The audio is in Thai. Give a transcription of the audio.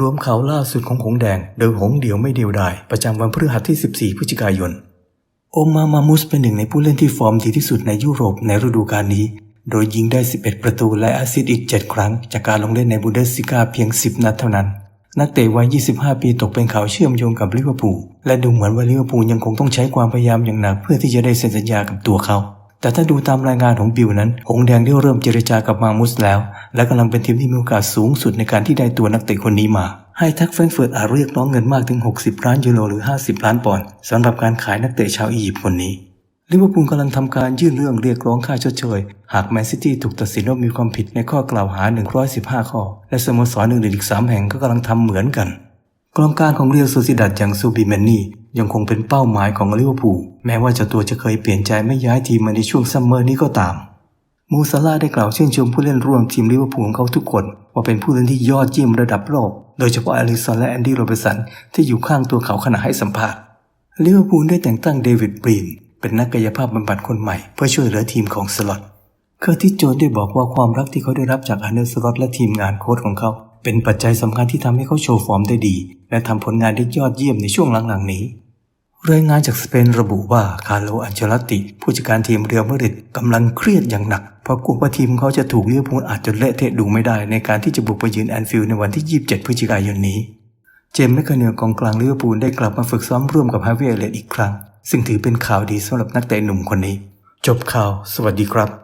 รวมข่าวล่าสุดของหงแดง โดยหงเดี่ยวไม่เดียวดายประจำวันพฤหัสที่ 14 พฤศจิกายน โอมามามุสเป็นหนึ่งในผู้เล่นที่ฟอร์มดีที่สุดในยุโรปในฤดูกาลนี้ โดยยิงได้ 11 ประตูและแอสซิสต์อีก 7 ครั้ง จากการลงเล่นในบูเดสซิก้าเพียง 10 นัดเท่านั้น นักเตะวัย 25 ปีตกเป็นข่าวเชื่อมโยงกับลิเวอร์พูลและดูเหมือนว่าลิเวอร์พูลยังคงต้องใช้ความพยายามอย่างหนักเพื่อที่จะได้เซ็นสัญญากับตัวเขา แต่ถ้าดูตามรายงานของบิลนั้น หงแดงได้เริ่มเจรจากับมามุสแล้ว และกำลังเป็นทีมที่มีโอกาสสูงสุดในการที่ได้ตัวนักเตะคนนี้มา ให้ทักแฟรงเฟิร์ตอาจเรียกร้องเงินมากถึง 60 ล้านยูโรหรือ 50 ล้านปอนด์สำหรับการขายนักเตะชาวอียิปต์คนนี้ลิเวอร์พูลกำลังทำการยื่นเรื่องเรียกร้องค่าชดเชย หากแมนซิตี้ถูกตัดสินว่ามีความผิดในข้อกล่าวหา 115 ข้อ และสโมสรอื่นๆอีก 3 แห่งก็กำลังทำเหมือนกัน กองกลางของเรียลโซซิดัดอย่างซูบิเมนนี่ยังคงเป็นเป้าหมายของลิเวอร์พูลแม้ว่าเจ้าตัวจะเคยเปลี่ยนใจไม่ย้ายทีมมาในช่วงซัมเมอร์นี้ก็ตาม มูซาลาได้กล่าวชื่นชมผู้เล่นร่วมทีมลิเวอร์พูลของเขาทุกคน ว่าเป็นผู้เล่นที่ยอดเยี่ยมระดับโลก โดยเฉพาะอลิสันและแอนดี้โรเบร์สันที่อยู่ข้างตัวเขาขณะให้สัมภาษณ์ลิเวอร์พูลได้แต่งตั้งเดวิดบรีนเป็นนักกายภาพบำบัดคนใหม่เพื่อช่วยเหลือทีมของสล็อตเคอร์ติสโจนได้บอกว่าความรักที่เขาได้รับจากอันเดอร์สล็อตและทีมงานโค้ชของเขา เป็นปัจจัยสำคัญที่ทำให้เขาโชว์ฟอร์มได้ดี และทำผลงานได้ยอดเยี่ยมในช่วงหลังๆนี้รายงานจากสเปนระบุว่าคาร์โลอันเชลติผู้จัดการทีมเรียลมาดริดกำลังเครียดอย่างหนัก เพราะกลัวว่าทีมเขาจะถูกลิเวอร์พูลอาจจะเละเทะดูไม่ได้ในการที่จะบุกไปยืนแอนฟิลด์ในวันที่ 27 พฤศจิกายนนี้ เจมส์แมคคาเนลกองกลางลิเวอร์พูลได้กลับมาฝึกซ้อมร่วมกับฮาวิเอเลตอีกครั้ง ซึ่งถือเป็นข่าวดีสำหรับนักเตะหนุ่มคนนี้ จบข่าว สวัสดีครับ